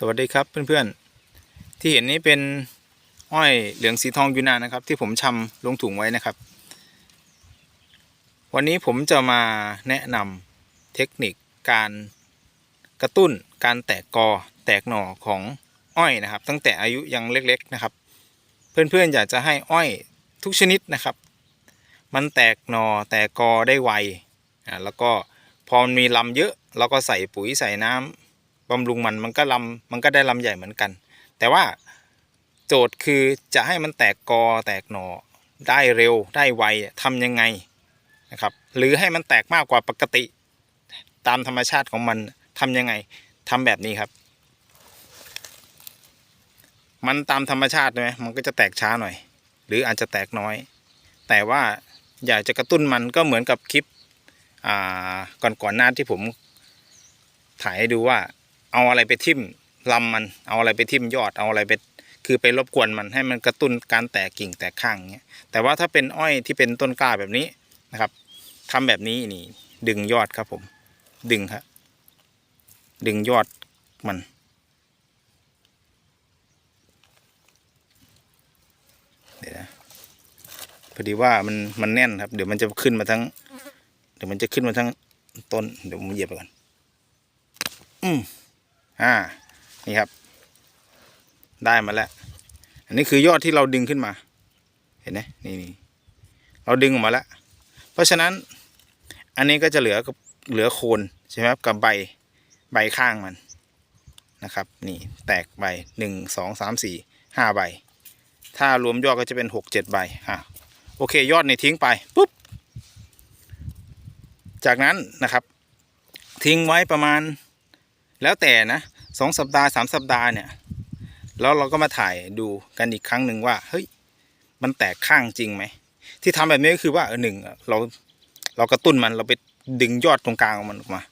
สวัสดีครับเพื่อนๆ ที่เห็นนี้เป็นอ้อยเหลืองสีทองยูนานนะครับ ที่ผมชำลงถุงไว้นะครับ วันนี้ผมจะมาแนะนำเทคนิคการกระตุ้นการแตกกอแตกหน่อของอ้อยนะครับ ตั้งแต่อายุยังเล็กๆนะครับ เพื่อนๆอยากจะให้อ้อยทุกชนิดนะครับ มันแตกหน่อแตกกอได้ไวอ่าแล้วก็พอมีลำเยอะเราก็ใส่ปุ๋ยใส่น้ำ บำรุงมันมันก็ลำมันก็ได้ลำใหญ่เหมือนกัน แต่ว่าโจทย์คือจะให้มันแตกกอแตกหนอได้เร็วได้ไวทำยังไงนะครับ หรือให้มันแตกมากกว่าปกติ ตามธรรมชาติของมันทำยังไงทำแบบนี้ครับ มันตามธรรมชาติใช่ไหมมันก็จะแตกช้าหน่อย หรืออาจจะแตกน้อย แต่ว่าอยากจะกระตุ้นมันก็เหมือนกับคลิปอ่าก่อนๆหน้าที่ผมถ่ายให้ดูว่า เอาอะไรไปทิ่มลำมันเอาอะไรไปทิ่มยอดเอาอะไรไปคือไปรบกวนมันให้มันกระตุ้นการแตกกิ่งแตกข้างเงี้ยแต่ว่าถ้าเป็นอ้อยที่เป็นต้นกล้าแบบนี้นะครับทำแบบนี้นี่ ดึงยอดครับผม ดึงครับดึงยอดมัน เดี๋ยวนะพอดีว่ามันมันแน่นครับ เดี๋ยวมันจะขึ้นมาทั้ง เดี๋ยวมันจะขึ้นมาทั้งต้นเดี๋ยวผมเหยียบไปก่อน อืม อ่า นี่ครับ ได้มาแล้ว อันนี้คือยอดที่เราดึงขึ้นมา เห็นไหมนี่นี่เราดึงออกมาแล้ว เพราะฉะนั้น อันนี้ก็จะเหลือกับเหลือโคนใช่ไหมครับกับใบใบข้างมันนะครับ นี่แตกใบหนึ่งสองสามสี่ห้าใบ ถ้ารวมยอดก็จะเป็นหกเจ็ดใบอะโอเค ยอดในทิ้งไปปุ๊บจากนั้นนะครับ ทิ้งไว้ประมาณ แล้วแต่นะสองสัปดาห์สามสัปดาห์เนี่ยแล้วเราก็มาถ่ายดูกันอีกครั้งหนึ่งว่า เฮ้ย มันแตกข้างจริงไหม ที่ทำแบบนี้ก็คือว่าเออหนึ่งเราเรากระตุ้นมันเราไปดึงยอดตรงกลางของมันออกมา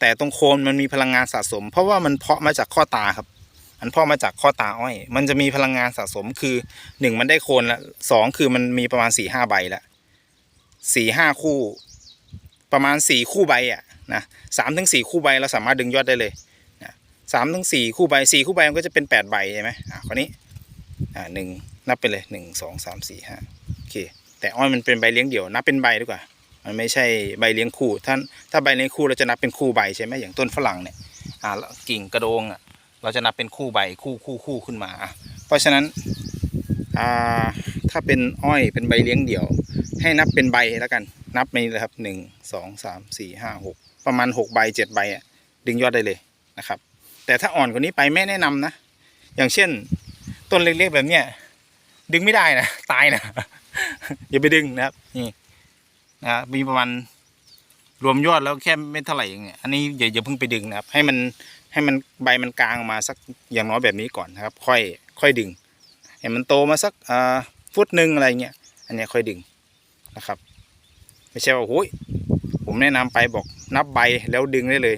แต่ตรงโคนมันมีพลังงานสะสม เพราะว่ามันเพาะมาจากข้อตาครับ มันเพาะมาจากข้อตาอ้อย มันจะมีพลังงานสะสมคือหนึ่งมันได้โคนละสองคือมันมีประมาณสี่ห้าใบละสี่ห้าคู่ ประมาณสี่คู่ใบอะนะสามถึงสี่คู่ใบเราสามารถดึงยอดได้เลย สามถึงสี่คู่ใบสี่คู่ใบมันก็จะเป็นแปดใบใช่ไหมอะคราวนี้อ่าหนึ่งนับไปเลยหนึ่งสองสามสี่ห้าโอเค แต่อ้อยมันเป็นใบเลี้ยงเดี่ยวนับเป็นใบดีกว่า มันไม่ใช่ใบเลี้ยงคู่ท่านถ้าใบเลี้ยงคู่เราจะนับเป็นคู่ใบใช่ไหมอย่างต้นฝรั่งเนี่ยอ่าแล้วกิ่งกระโดงอะเราจะนับเป็นคู่ใบคู่คู่คู่ขึ้นมาอะเพราะฉะนั้นอ่าถ้าเป็นอ้อยเป็นใบเลี้ยงเดี่ยว ให้นับเป็นใบแล้วกันนับไปเลยครับหนึ่งสองสามสี่ห้าหกประมาณหกใบเจ็ดใบอะดึงยอดได้เลยนะครับ แต่ถ้าอ่อนกว่านี้ไปไม่แนะนำนะ อย่างเช่น ต้นเล็กๆแบบเนี้ยดึงไม่ได้นะตายนะอย่าไปดึงนะครับนี่นะครับมีประมาณรวมยอดแล้วแค่ไม่เท่าไหร่เองเนี่ยอันนี้อย่าอย่าเพิ่งไปดึงนะครับ ให้มันให้มันใบมันกลางออกมาสักอย่างน้อยแบบนี้ก่อนนะครับ ค่อยค่อยดึงให้มันโตมาสักฟุตหนึ่งอะไรเงี้ยอันนี้ค่อยดึงนะครับ ไม่ใช่ว่าโอ้ยผมแนะนำไปบอกนับใบแล้วดึงได้เลย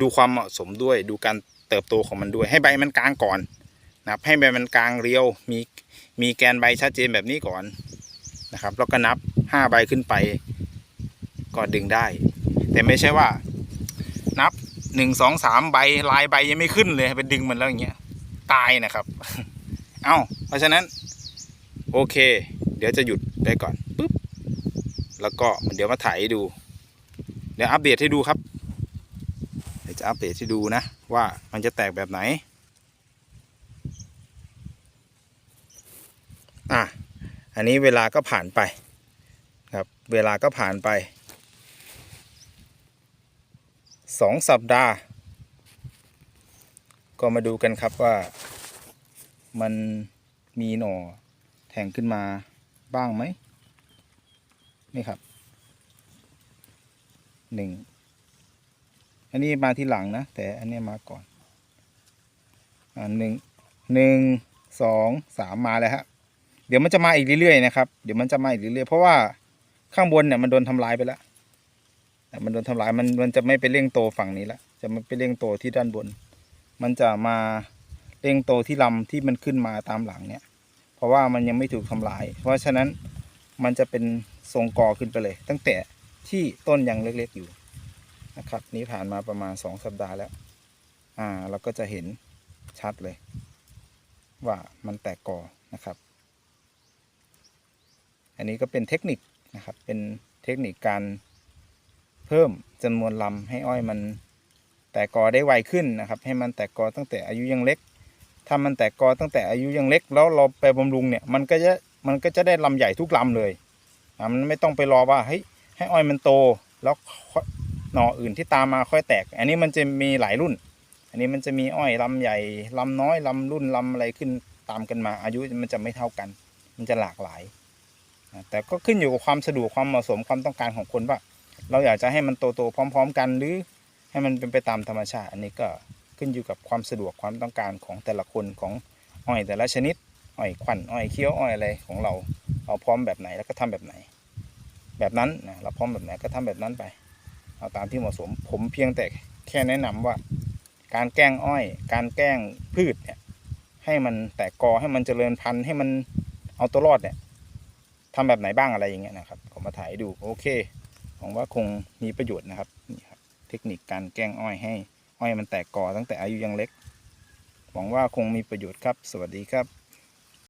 ดูความเหมาะสมด้วยดูการ เติบโตของมันด้วย ให้ใบมันกลางก่อนนะครับ ให้ใบมันกลางเรียวมีมีแกนใบชัดเจนแบบนี้ก่อนนะครับแล้วก็นับห้าใบขึ้นไปก็ดึงได้ แต่ไม่ใช่ว่า นับหนึ่งสองสามใบลายใบยังไม่ขึ้นเลยไปดึงมันแล้วอย่างเงี้ย ตายนะครับ เอ้าเพราะฉะนั้น โอเค เดี๋ยวจะหยุดได้ก่อนปุ๊บแล้วก็เดี๋ยวมาถ่ายดู เดี๋ยวอัปเดตให้ดูครับ จะอัปเดตให้ดูนะ ว่ามันจะแตกแบบไหน อะ อันนี้เวลาก็ผ่านไปครับ เวลาก็ผ่านไปสองสัปดาห์ ก็มาดูกันครับว่ามันมีหน่อแทงขึ้นมาบ้างไหมนี่ครับหนึ่ง อันนี้มาที่หลังนะ แต่อันนี้มาก่อนอ่าหนึ่งหนึ่งสองสามมาแล้วฮะเดี๋ยวมันจะมาอีกเรื่อยๆนะครับเดี๋ยวมันจะมาอีกเรื่อยๆเพราะว่าข้างบนเนี่ยมันโดนทำลายไปแล้วอ่มันโดนทำลายมันมันจะไม่ไปเร่งโตฝั่งนี้ละจะไม่ไปเร่งโตที่ด้านบน มันจะมาเร่งโตที่ลำที่มันขึ้นมาตามหลังเนี่ย เพราะว่ามันยังไม่ถูกทำลาย เพราะฉะนั้นมันจะเป็นทรงกอขึ้นไปเลย ตั้งแต่ที่ต้นยังเล็กๆอยู่ นะครับ นี้ผ่านมาประมาณสองสัปดาห์แล้ว อ่า เราก็จะเห็นชัดเลย ว่ามันแตกกอนะครับ อันนี้ก็เป็นเทคนิคนะครับ เป็นเทคนิคการเพิ่มจำนวนลำให้อ้อยมันแตกกอได้ไวขึ้นนะครับ ให้มันแตกกอตั้งแต่อายุยังเล็ก ถ้ามันแตกกอตั้งแต่อายุยังเล็ก แล้วเราไปบำรุงเนี่ยมันก็จะมันก็จะได้ลำใหญ่ทุกลำเลยอะมันไม่ต้องไปรอว่าเฮ้ยให้อ้อยมันโตแล้ว หน่ออื่นที่ตามมาค่อยแตก อันนี้มันจะมีหลายรุ่น อันนี้มันจะมีอ้อยลำใหญ่ลำน้อยลำรุ่นลำอะไรขึ้นตามกันมา อายุมันจะไม่เท่ากัน มันจะหลากหลาย แต่ก็ขึ้นอยู่กับความสะดวกความเหมาะสมความต้องการของคนว่า เราอยากจะให้มันโตๆพร้อม ๆ กันหรือให้มันเป็นไปตามธรรมชาติ อันนี้ก็ขึ้นอยู่กับความสะดวกความต้องการของแต่ละคนของอ้อยแต่ละชนิดอ้อยขวัญอ้อยเคี้ยวอ้อยอะไรของเราเราพร้อมแบบไหนแล้วก็ทำแบบไหน แบบนั้นนะเราพร้อมแบบไหนก็ทำแบบนั้นไป เอาตามที่เหมาะสม ผมเพียงแต่แค่แนะนำว่า การแกล้งอ้อย การแกล้งพืชเนี่ย ให้มันแตกกอให้มันเจริญพันธุ์ให้มันเอาตัวรอดเนี่ยทำแบบไหนบ้างอะไรอย่างเงี้ยนะครับผมมาถ่ายดูโอเคหวังว่าคงมีประโยชน์นะครับนี่ครับ เทคนิคการแกล้งอ้อยให้อ้อยมันแตกกอตั้งแต่อายุยังเล็กหวังว่าคงมีประโยชน์ครับ สวัสดีครับ